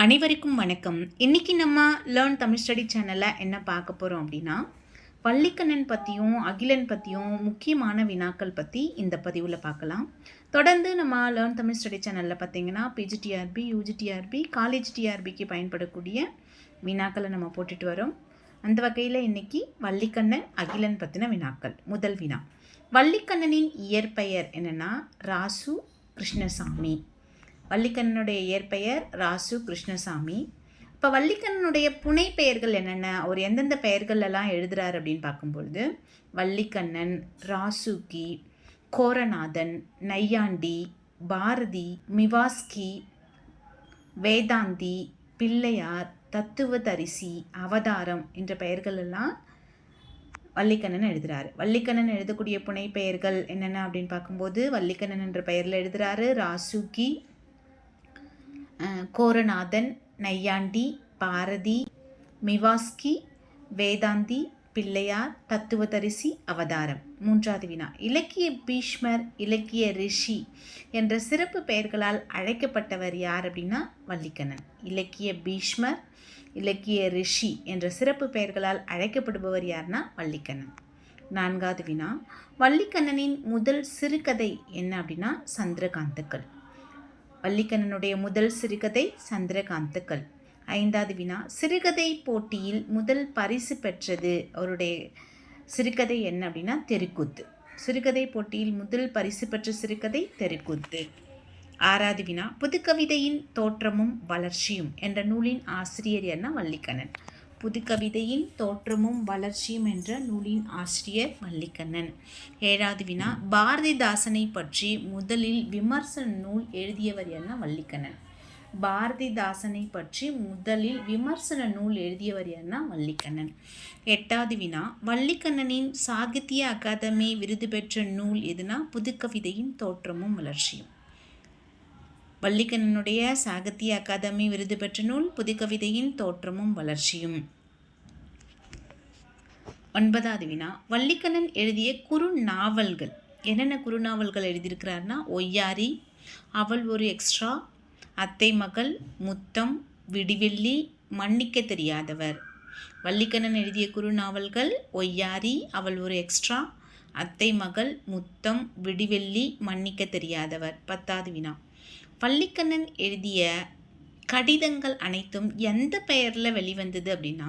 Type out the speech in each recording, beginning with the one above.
அனைவருக்கும் வணக்கம். இன்னைக்கு நம்ம லேர்ன் தமிழ் ஸ்டடி சேனலில் என்ன பார்க்க போகிறோம் அப்படின்னா வள்ளிக்கண்ணன் பற்றியும் அகிலன் பற்றியும் முக்கியமான வினாக்கள் பற்றி இந்த பதிவில் பார்க்கலாம். தொடர்ந்து நம்ம லேர்ன் தமிழ் ஸ்டடி சேனலில் பார்த்தீங்கன்னா பிஜிடிஆர்பி யூஜிடிஆர்பி காலேஜ் டிஆர்பிக்கு பயன்படக்கூடிய வினாக்களை நம்ம போட்டுட்டு வரோம். அந்த வகையில் இன்றைக்கி வள்ளிக்கண்ணன் அகிலன் பற்றின வினாக்கள். முதல் வினா. வள்ளிக்கண்ணனின் இயற்பெயர் என்னென்னா ராசு கிருஷ்ணசாமி. வள்ளிக்கண்ணனுடைய இயற்பெயர் ராசு கிருஷ்ணசாமி. இப்போ வள்ளிக்கண்ணனுடைய புனை பெயர்கள் என்னென்ன? அவர் எந்தெந்த பெயர்கள் எல்லாம் எழுதுறாரு அப்படின்னு பார்க்கும்பொழுது வள்ளிக்கண்ணன் ராசுகி கோரநாதன் நையாண்டி பாரதி மிவாஸ்கி வேதாந்தி பிள்ளையார் தத்துவதரிசி அவதாரம் என்ற பெயர்கள் எல்லாம் வள்ளிக்கண்ணன் எழுதுறாரு. வள்ளிக்கண்ணன் எழுதக்கூடிய புனை பெயர்கள் என்னென்ன அப்படின்னு பார்க்கும்போது வள்ளிக்கண்ணன் என்ற பெயரில் எழுதுறாரு ராசுகி கோரநாதன் நையாண்டி பாரதி மிவாஸ்கி வேதாந்தி பிள்ளையார் தத்துவதரிசி அவதாரம். மூன்றாவது வினா. இலக்கிய பீஷ்மர் இலக்கிய ரிஷி என்ற சிறப்பு பெயர்களால் அழைக்கப்பட்டவர் யார் அப்படின்னா வள்ளிக்கண்ணன் இலக்கிய பீஷ்மர் இலக்கிய ரிஷி என்ற சிறப்பு பெயர்களால் அழைக்கப்படுபவர் யார்னா வள்ளிக்கண்ணன் நான்காவது வினா. வள்ளிக்கண்ணனின் முதல் சிறுகதை என்ன அப்படின்னா சந்திரகாந்தக்கள். வள்ளிக்கண்ணனுடைய முதல் சிறுகதை சந்திரகாந்தக்கள். ஐந்தாவது வினா. சிறுகதை போட்டியில் முதல் பரிசு பெற்றது அவருடைய சிறுகதை என்ன அப்படின்னா தெருக்கூத்து. சிறுகதை போட்டியில் முதல் பரிசு பெற்ற சிறுகதை தெருக்கூத்து. ஆறாவது வினா. புதுக்கவிதையின் தோற்றமும் வளர்ச்சியும் என்ற நூலின் ஆசிரியர் என்ன? வள்ளிக்கண்ணன். புதுக்கவிதையின் தோற்றமும் வளர்ச்சியும் என்ற நூலின் ஆசிரியர் வள்ளிக்கண்ணன் ஏழாவது வினா பாரதிதாசனை பற்றி முதலில் விமர்சன நூல் எழுதியவர் என்ன? வள்ளிக்கண்ணன் பாரதிதாசனை பற்றி முதலில் விமர்சன நூல் எழுதியவர் என்ன? வள்ளிக்கண்ணன் எட்டாவது வினா வள்ளிக்கண்ணனின் சாகித்ய அகாதமி விருது பெற்ற நூல் எதுனா? புதுக்கவிதையின் தோற்றமும் வளர்ச்சியும். வள்ளிக்கண்ணனுடைய சாகித்ய அகாதமி விருது பெற்ற நூல் புதுக்கவிதையின் தோற்றமும் வளர்ச்சியும். ஒன்பதாவது வினா. வள்ளிக்கண்ணன் எழுதிய குறு நாவல்கள் என்னென்ன குறு நாவல்கள் எழுதியிருக்கிறார்னா ஒய்யாரி அவள் ஒரு எக்ஸ்ட்ரா அத்தை மகள் முத்தம் விடிவெள்ளி மன்னிக்க தெரியாதவர். வள்ளிக்கண்ணன் எழுதிய குறு நாவல்கள் ஒய்யாரி அவள் ஒரு எக்ஸ்ட்ரா அத்தை மகள் முத்தம் விடிவெள்ளி மன்னிக்க தெரியாதவர். பத்தாவது வினா. வள்ளிக்கண்ணன் எழுதிய கடிதங்கள் அனைத்தும் எந்த பெயரில் வெளிவந்தது அப்படின்னா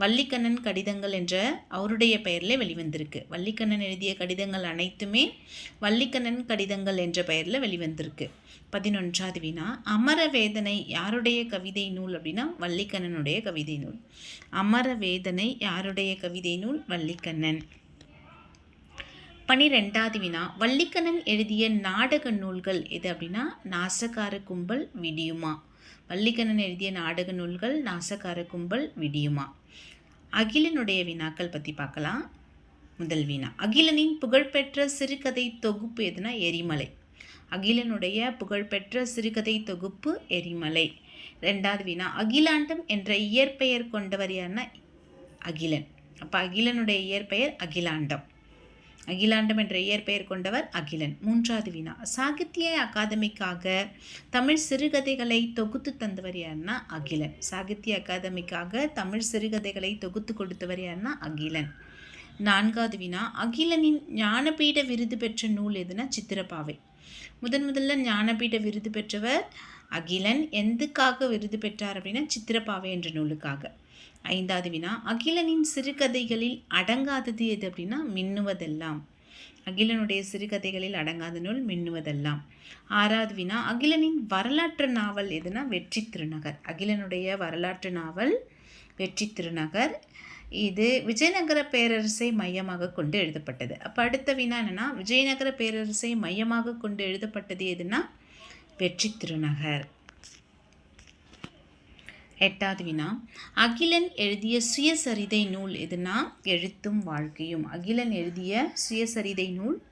வள்ளிக்கண்ணன் கடிதங்கள் என்ற அவருடைய பெயரில் வெளிவந்திருக்கு. வள்ளிக்கண்ணன் எழுதிய கடிதங்கள் அனைத்துமே வள்ளிக்கண்ணன் கடிதங்கள் என்ற பெயரில் வெளிவந்திருக்கு. பதினொன்றாவது வினா அமர வேதனை யாருடைய கவிதை நூல் அப்படின்னா வள்ளிக்கண்ணனுடைய கவிதை நூல். அமர வேதனை யாருடைய கவிதை நூல்? வள்ளிக்கண்ணன். பனிரெண்டாவது வினா. வள்ளிக்கண்ணன் எழுதிய நாடக நூல்கள் எது அப்படின்னா நாசகார கும்பல் விடியுமா. வள்ளிக்கண்ணன் எழுதிய நாடக நூல்கள் நாசகார கும்பல் விடியுமா. அகிலனுடைய வினாக்கள் பற்றி பார்க்கலாம். முதல் வினா. அகிலனின் புகழ்பெற்ற சிறுகதை தொகுப்பு எதுனா எரிமலை. அகிலனுடைய புகழ்பெற்ற சிறுகதை தொகுப்பு எரிமலை. ரெண்டாவது வினா. அகிலாண்டம் என்ற இயற்பெயர் கொண்டவர் யாருன்னா அகிலன். அப்போ அகிலனுடைய இயற்பெயர் அகிலாண்டம். அகிலாண்டம் என்ற இயற்பெயர் கொண்டவர் அகிலன். மூன்றாவது வினா சாகித்ய அகாதமிக்காக தமிழ் சிறுகதைகளை தொகுத்து தந்தவர் யாருன்னா அகிலன். சாகித்ய அகாதமிக்காக தமிழ் சிறுகதைகளை தொகுத்து கொடுத்தவர் யாருன்னா அகிலன். நான்காவது வினா அகிலனின் ஞானபீட விருது பெற்ற நூல் எதுனா சித்திரப்பாவை. முதன் முதல்ல ஞானபீட விருது பெற்றவர் அகிலன். எதுக்காக விருது பெற்றார் அப்படின்னா சித்திரப்பாவை என்ற நூலுக்காக. ஐந்தாவது வினா அகிலனின் சிறுகதைகளில் அடங்காதது எது அப்படின்னா மின்னுவதெல்லாம். அகிலனுடைய சிறுகதைகளில் அடங்காத நூல் மின்னுவதெல்லாம். ஆறாவது வினா அகிலனின் வரலாற்று நாவல் எதுனா வெற்றி திருநகர். அகிலனுடைய வரலாற்று நாவல் வெற்றி திருநகர். இது விஜயநகர பேரரசை மையமாக கொண்டு எழுதப்பட்டது. அப்போ அடுத்த வினா என்னென்னா விஜயநகர பேரரசை மையமாக கொண்டு எழுதப்பட்டது எதுனா வெற்றி திருநகர். எட்டாவது வினா. அகிலன் எழுதிய சுயசரிதை நூல் எதுனா? எழுத்தும் வாழ்க்கையும். அகிலன் எழுதிய சுயசரிதை நூல்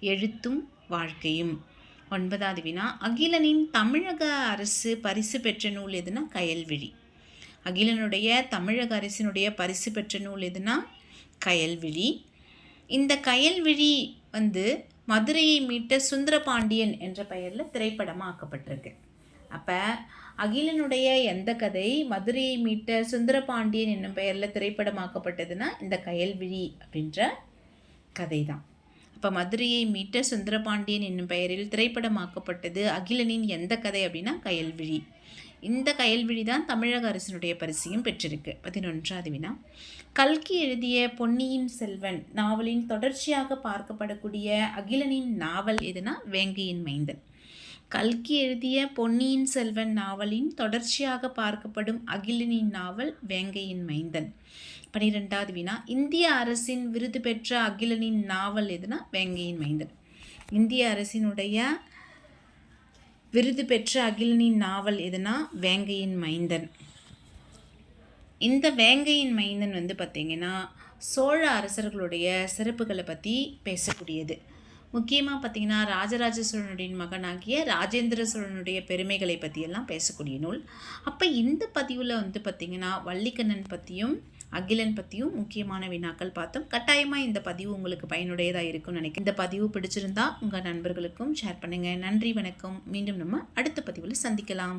எழுத்தும் வாழ்க்கையும். ஒன்பதாவது வினா. அகிலனின் தமிழக அரசு பரிசு பெற்ற நூல் எதுனா? கயல்விழி. அகிலனுடைய தமிழக அரசினுடைய பரிசு பெற்ற நூல் எதுனா? கயல்விழி. இந்த கயல்விழி வந்து மதுரையை மீட்ட சுந்தரபாண்டியன் என்ற பெயரில் திரைப்படமாக ஆக்கப்பட்டிருக்கு அப்போ அகிலனுடைய எந்த கதை மதுரையை மீட்ட சுந்தரபாண்டியன் என்னும் பெயரில் திரைப்படமாக்கப்பட்டதுன்னா இந்த கயல்விழி அப்படின்ற கதை தான் அப்போ மதுரையை மீட்ட சுந்தரபாண்டியன் என்னும் பெயரில் திரைப்படமாக்கப்பட்டது அகிலனின் எந்த கதை அப்படின்னா கயல்விழி. இந்த கயல்விழி தான் தமிழக அரசினுடைய பரிசையும் பெற்றிருக்கு. பதினொன்றாவது வினா. கல்கி எழுதிய பொன்னியின் செல்வன் நாவலின் தொடர்ச்சியாக பார்க்கப்படக்கூடிய அகிலனின் நாவல் எதுனா வேங்கையின் மைந்தன். கல்கி எழுதிய பொன்னியின் செல்வன் நாவலின் தொடர்ச்சியாக பார்க்கப்படும் அகிலனின் நாவல் வேங்கையின் மைந்தன். பனிரெண்டாவது வினா. இந்திய அரசின் விருது பெற்ற அகிலனின் நாவல் எதுனா? வேங்கையின் மைந்தன். இந்திய அரசினுடைய விருது பெற்ற அகிலனின் நாவல் எதுனா? வேங்கையின் மைந்தன். இந்த வேங்கையின் மைந்தன் வந்து பார்த்திங்கன்னா சோழ அரசர்களுடைய சிறப்புகளை பற்றி பேசக்கூடியது. முக்கியமாக பார்த்திங்கன்னா ராஜராஜ சோழனுடைய மகனாகிய ராஜேந்திர சோழனுடைய பெருமைகளை பற்றியெல்லாம் பேசக்கூடிய நூல். அப்போ இந்த பதிவில் வந்து பார்த்திங்கன்னா வள்ளிக்கண்ணன் பற்றியும் அகிலன் பற்றியும் முக்கியமான வினாக்கள் பார்த்தோம். கட்டாயமாக இந்த பதிவு உங்களுக்கு பயனுடையதாக இருக்கும்னு நினைக்கிறேன். இந்த பதிவு பிடிச்சிருந்தா உங்கள் நண்பர்களுக்கும் ஷேர் பண்ணுங்கள் நன்றி வணக்கம். மீண்டும் நம்ம அடுத்த பதிவில் சந்திக்கலாம்.